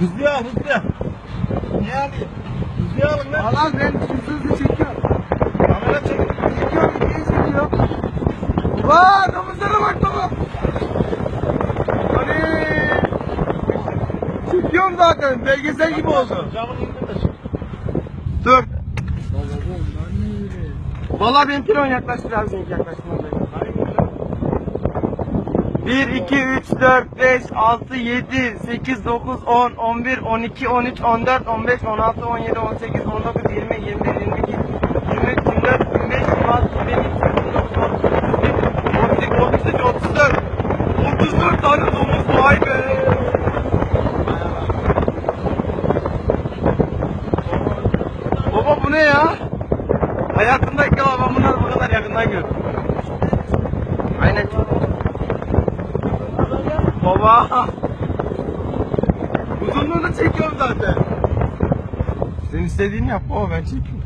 Hızlı al hızlı. Niye alayım? Hızlı alın lan. Allah ben hızlı hızlı çekiyorum. Kamera çek. Çekiyorum, videoyu çekiyorum. Baba, domuzlara bak baba. Hani. Çekiyorum zaten, belgesel gibi oldu. Camını indir de çek. Dur. Valla benim pilon yaklaştır abi seninki yaklaştırmaz. 1, 2, 3, 4, 5, 6, 7, 8, 9, 10, 11, 12, 13, 14, 15, 16, 17, 18, 19, 20, 21, 22, 23, 24, 25, 26, 27, 28, 33, 34. 34 tane domuz vay be. Baba bu ne ya? Hayatımda ilk defa ben bunları bu kadar yakından gördüm. Aynen. Baba. Uzunluğunu çekiyorum zaten. Senin istediğini yap baba ben çekiyorum.